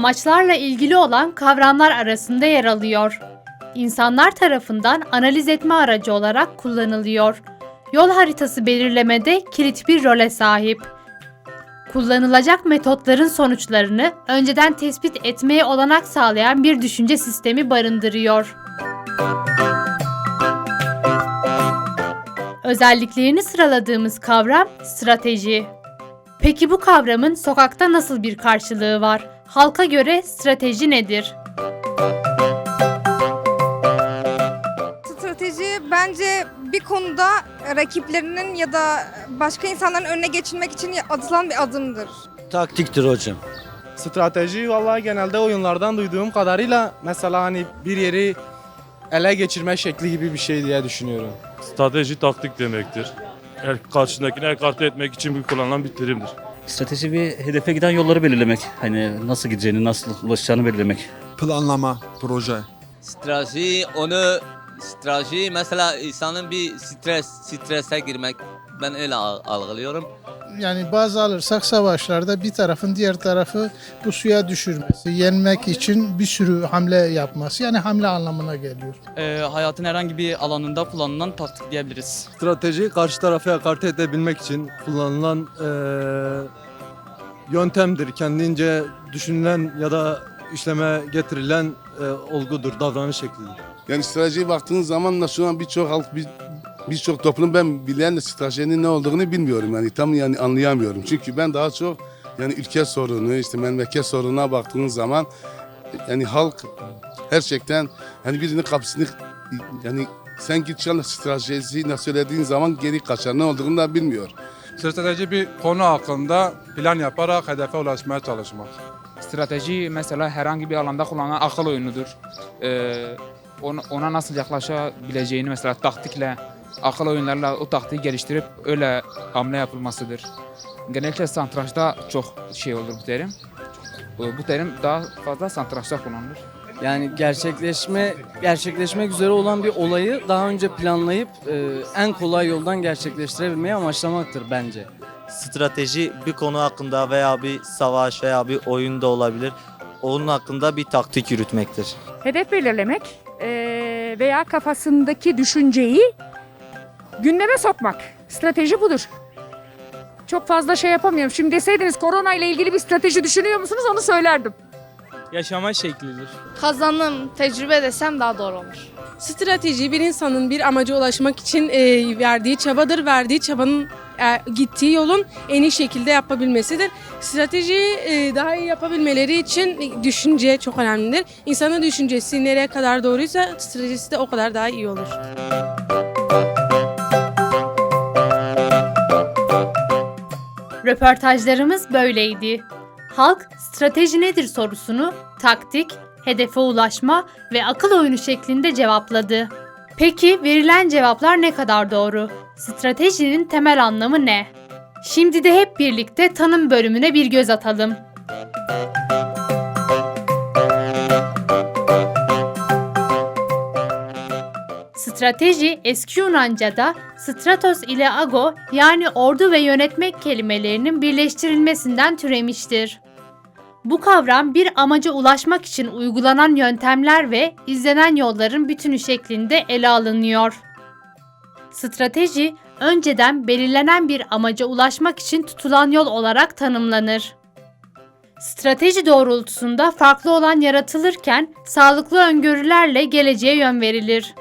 amaçlarla ilgili olan kavramlar arasında yer alıyor. İnsanlar tarafından analiz etme aracı olarak kullanılıyor. Yol haritası belirlemede kilit bir role sahip. Kullanılacak metotların sonuçlarını önceden tespit etmeye olanak sağlayan bir düşünce sistemi barındırıyor. Özelliklerini sıraladığımız kavram strateji. Peki bu kavramın sokakta nasıl bir karşılığı var? Halka göre strateji nedir? Strateji bence bir konuda rakiplerinin ya da başka insanların önüne geçilmek için atılan bir adımdır. Taktiktir hocam. Strateji vallahi genelde oyunlardan duyduğum kadarıyla mesela hani bir yeri ele geçirme şekli gibi bir şey diye düşünüyorum. Strateji taktik demektir. El karşındakini ekarte etmek için bir kullanılan bir terimdir. Strateji bir hedefe giden yolları belirlemek. Hani nasıl gideceğini, nasıl ulaşacağını belirlemek. planlama, proje. Strateji onu strateji mesela insanın bir stres strese girmek ben öyle al- algılıyorum. Yani baz alırsak savaşlarda bir tarafın diğer tarafı bu suya düşürmesi, yenmek için bir sürü hamle yapması yani hamle anlamına geliyor. e, hayatın herhangi bir alanında kullanılan taktik diyebiliriz. Strateji karşı tarafı ekarte edebilmek için kullanılan eee, yöntemdir. Kendince düşünülen ya da işleme getirilen eee, olgudur, davranış şeklidir. Yani stratejiye baktığınız zaman da şu an birçok halk bir- birçok toplum ben bilen stratejinin ne olduğunu bilmiyorum yani tam yani anlayamıyorum. Çünkü ben daha çok yani ülke sorunu işte memleket sorununa baktığınız zaman yani halk gerçekten hani birinin kapısını yani sen git çalış stratejisini söylediğin zaman geri kaçar ne olduğunu da bilmiyor. Strateji bir konu hakkında plan yaparak hedefe ulaşmaya çalışmak. Strateji mesela herhangi bir alanda kullanılan akıl oyunudur. Ee, ona nasıl yaklaşabileceğini mesela taktikle, akıl oyunlarıyla o taktiği geliştirip öyle hamle yapılmasıdır. Genellikle satrançta çok şey olur bu terim. Bu terim daha fazla satrançta kullanılır. Yani gerçekleşme gerçekleşmek üzere olan bir olayı daha önce planlayıp e, en kolay yoldan gerçekleştirebilmeyi amaçlamaktır bence. strateji bir konu hakkında veya bir savaş veya bir oyunda olabilir. Onun hakkında bir taktik yürütmektir. hedef belirlemek eee, veya kafasındaki düşünceyi gündeme sokmak. Strateji budur. Çok fazla şey yapamıyorum. Şimdi deseydiniz korona ile ilgili bir strateji düşünüyor musunuz onu söylerdim. Yaşama şeklidir. Kazanım, tecrübe desem daha doğru olur. Strateji bir insanın bir amaca ulaşmak için eee, verdiği çabadır. Verdiği çabanın e, gittiği yolun en iyi şekilde yapabilmesidir. Stratejiyi e, daha iyi yapabilmeleri için düşünce çok önemlidir. İnsanın düşüncesi nereye kadar doğruysa stratejisi de o kadar daha iyi olur. Röportajlarımız böyleydi. Halk strateji nedir sorusunu taktik, hedefe ulaşma ve akıl oyunu şeklinde cevapladı. Peki verilen cevaplar ne kadar doğru? Stratejinin temel anlamı ne? Şimdi de hep birlikte tanım bölümüne bir göz atalım. Strateji eski Yunanca'da stratos ile ago yani ordu ve yönetmek kelimelerinin birleştirilmesinden türemiştir. Bu kavram bir amaca ulaşmak için uygulanan yöntemler ve izlenen yolların bütünü şeklinde ele alınıyor. Strateji önceden belirlenen bir amaca ulaşmak için tutulan yol olarak tanımlanır. Strateji doğrultusunda farklı olan yaratılırken sağlıklı öngörülerle geleceğe yön verilir.